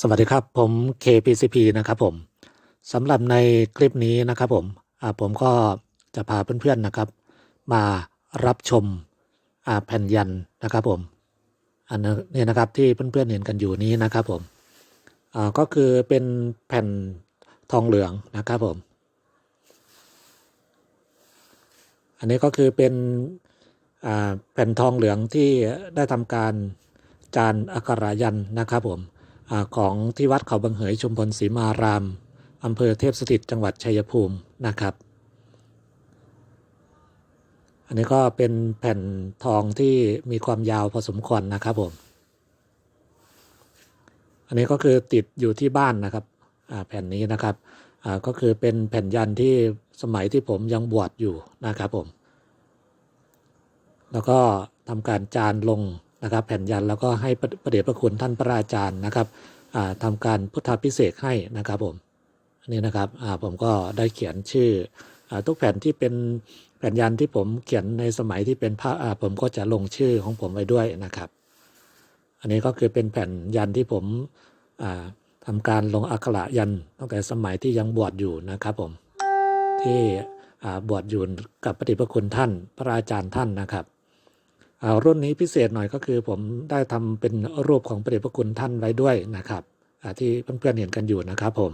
สวัสดีครับ ผม KPCP นะครับผมสำหรับในคลิปนี้นะครับผมผมก็จะพาเพื่อนๆนะครับ มารับชมแผ่นยันนะครับผม อันนี้นะครับที่เพื่อนๆเห็นกันอยู่นี้นะครับผมก็คือเป็นแผ่นทองเหลืองนะครับผม อันนี้ก็คือเป็นแผ่นทองเหลืองที่ได้ทำการจานอักขรายันนะครับผม ของที่วัดเขาบังเหยชุมพลศรีมารามอำเภอเทพสถิตจังหวัดชัยภูมินะครับ อันนี้ก็เป็นแผ่นทองที่มีความยาวพอสมควรนะครับผม อันนี้ก็คือติดอยู่ที่บ้านนะครับแผ่นนี้นะครับก็คือเป็นแผ่นยันที่สมัยที่ผมยังบวชอยู่นะครับผม แล้วก็ทำการจานลง นะครับ แผ่นยันแล้วก็ให้พระเดชพระคุณท่านพระอาจารย์นะครับอ่าทำการพุทธพิเศษให้นะครับผมนนี้นะครับผมก็ได้เขียนชื่ออทุกแผ่นที่เป็นแผ่นยันที่ผมเขียนในสมัยที่เป็นพระผมก็จะลงชื่อของผมไว้ด้วยนะครับ อันนี้ก็คือเป็นแผ่นยันที่ผมอ่าทำการลงอักขระยันตั้งแต่สมัยที่ยังบวชอยู่นะครับผมที่บวชอยู่กับพระเดชพระคุณท่าน พระอาจารย์ท่านนะครับ รุ่นนี้พิเศษหน่อยก็คือผมได้ทำเป็นรูปของพระเดชพระคุณท่านไว้ด้วยนะครับอ่าที่เพื่อนๆเห็นกันอยู่นะครับผม